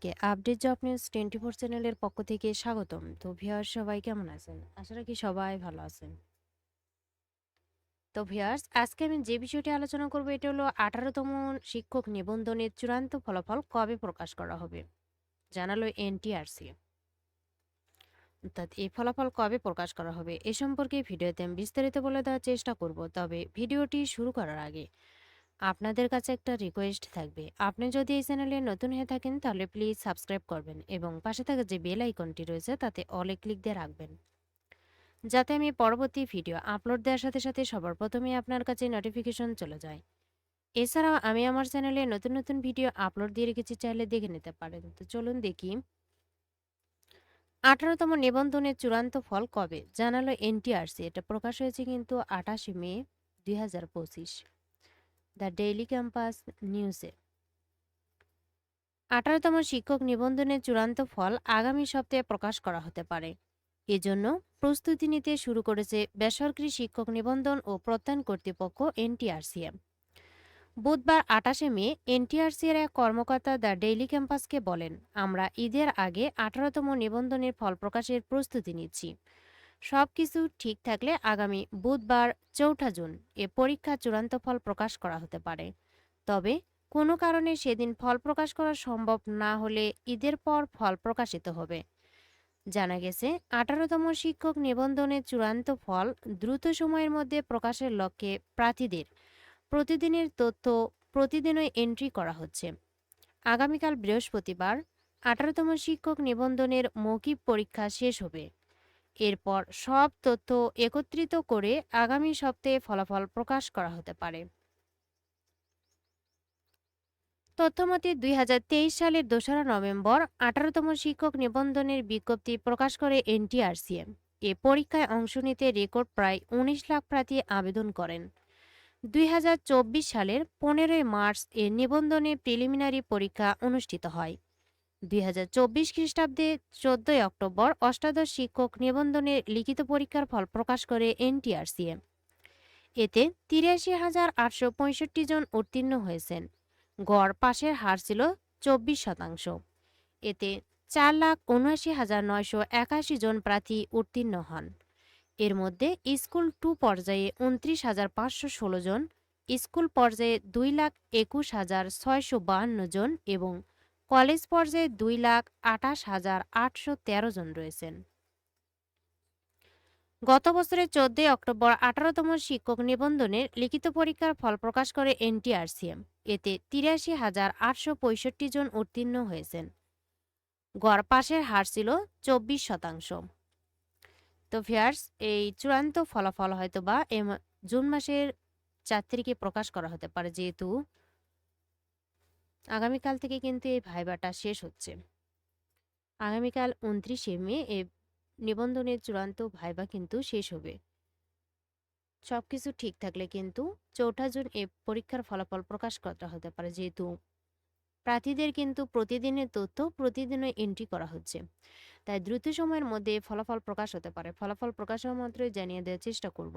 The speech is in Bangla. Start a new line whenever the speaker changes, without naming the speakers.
সবাইকে update job news twenty four চ্যানেলের পক্ষ থেকে স্বাগতম। তো ভিউয়ার্স, সবাই কেমন আছেন? আশা রাখি সবাই ভালো আছেন। তো ভিউয়ার্স, আজকে আমি যে বিষয়টি আলোচনা করব, এটা হলো আঠারোতম শিক্ষক নিবন্ধনের চূড়ান্ত ফলাফল কবে প্রকাশ করা হবে? জানালো এনটিআরসি। অর্থাৎ এই ফলাফল কবে প্রকাশ করা হবে, এ সম্পর্কে ভিডিওতে আমি বিস্তারিত বলে দেওয়ার চেষ্টা করব, তবে ভিডিওটি শুরু করার আগে আপনাদের কাছে একটা রিকোয়েস্ট থাকবে। আপনি যদি এই চ্যানেলে নতুন হয়ে থাকেন, তাহলে প্লিজ সাবস্ক্রাইব করবেন এবং পাশে থাকা যে বেল আইকনটি রয়েছে, তাতে অলে ক্লিক দিয়ে রাখবেন। যাতে আমি পরবর্তী ভিডিও আপলোড দেওয়ার সাথে সাথে সবার প্রথমে আপনার কাছে নোটিফিকেশন চলে যায়। এছাড়াও আমি আমার চ্যানেলে নতুন নতুন ভিডিও আপলোড দিয়ে রেখেছি, চাইলে দেখে নিতে পারেন। তো চলুন দেখি। আঠারোতম নিবন্ধনের চূড়ান্ত ফল কবে? জানালো এনটিআরসি। এটা প্রকাশ হয়েছে কিন্তু আঠাশে মে দুই হাজার পঁচিশ। দ্য ডেইলি ক্যাম্পাস নিউজে। আঠারোতম শিক্ষক নিবন্ধনের চূড়ান্ত ফল আগামী সপ্তাহে প্রকাশ করা হতে পারে। এজন্য প্রস্তুতি নিতে শুরু করেছে বেসরকারি শিক্ষক নিবন্ধন ও প্রত্যয়ন কর্তৃপক্ষ এনটিআরসিএম। বুধবার আটাশে মে এনটিআরসি এর এক কর্মকর্তা দ্য ডেইলি ক্যাম্পাসকে বলেন, আমরা ঈদের আগে আঠারোতম নিবন্ধনের ফল প্রকাশের প্রস্তুতি নিচ্ছি। সবকিছু ঠিক থাকলে আগামী বুধবার চৌঠা জুন এ পরীক্ষার চূড়ান্ত ফল প্রকাশ করা হতে পারে। তবে কোনো কারণে সেদিন ফল প্রকাশ করা সম্ভব না হলে ঈদের পর ফল প্রকাশিত হবে। জানা গেছে, আঠারোতম শিক্ষক নিবন্ধনের চূড়ান্ত ফল দ্রুত সময়ের মধ্যে প্রকাশের লক্ষ্যে প্রার্থীদের প্রতিদিনের তথ্য প্রতিদিনই এন্ট্রি করা হচ্ছে। আগামীকাল বৃহস্পতিবার আঠারোতম শিক্ষক নিবন্ধনের মৌখিক পরীক্ষা শেষ হবে। এরপর সব তথ্য একত্রিত করে আগামী সপ্তাহে ফলাফল প্রকাশ করা হতে পারে। তথ্যমতে, দুই হাজার তেইশ সালের দোসরা নভেম্বর আঠারোতম শিক্ষক নিবন্ধনের বিজ্ঞপ্তি প্রকাশ করে এনটিআরসিএম। এ পরীক্ষায় অংশ নিতে রেকর্ড প্রায় উনিশ লাখ প্রার্থী আবেদন করেন। দুই হাজার চব্বিশ সালের পনেরোই মার্চ এ নিবন্ধনে প্রিলিমিনারি পরীক্ষা অনুষ্ঠিত হয়। দুই হাজার চব্বিশ খ্রিস্টাব্দে চোদ্দই অক্টোবর অষ্টাদশ শিক্ষক নিবন্ধনের লিখিত পরীক্ষার ফল প্রকাশ করে এনটিআরসিএ এতে তিরাশি হাজার আটশো পঁয়ষট্টি জন উত্তীর্ণ হয়েছেন। গড় পাশের হার ছিল চব্বিশ শতাংশ। এতে চার লাখ উনআশি হাজার নয়শো একাশি জন প্রার্থী উত্তীর্ণ হন। এর মধ্যে স্কুল টু পর্যায়ে উনত্রিশ হাজার পাঁচশো ষোলো জন, স্কুল পর্যায়ে দুই লাখ একুশ হাজার ছয়শো বাহান্ন জন এবং কলেজ পর্যায়ে দুই লাখ আঠাশ হাজার আটশো তেরো জন রয়েছেন। গত বছরের চোদ্দই অক্টোবর আঠারোতম শিক্ষক নিবন্ধনের লিখিত পরীক্ষার ফল প্রকাশ করে এনটিআরসিএম। এতে তিরাশি হাজার আটশো পঁয়ষট্টি জন উত্তীর্ণ হয়েছেন। গড় পাশের হার ছিল চব্বিশ শতাংশ। তো ভিয়ার্স এই চূড়ান্ত ফলাফল হয়তো বা জুন মাসের চার তারিখে প্রকাশ করা হতে পারে, যেহেতু আগামীকাল থেকে কিন্তু এই ভাইবাটা শেষ হচ্ছে। আগামীকাল উনত্রিশে মে এ নিবন্ধনের চূড়ান্ত ভাইবা কিন্তু শেষ হবে। সবকিছু ঠিক থাকলে কিন্তু চৌঠা জুন এ পরীক্ষার ফলাফল প্রকাশ করা হতে পারে যেহেতু প্রার্থীদের কিন্তু প্রতিদিনের তথ্য প্রতিদিনই এন্ট্রি করা হচ্ছে। তাই দ্রুত সময়ের মধ্যে ফলাফল প্রকাশ হতে পারে। ফলাফল প্রকাশ হওয়া মাত্রই জানিয়ে দেওয়ার চেষ্টা করব।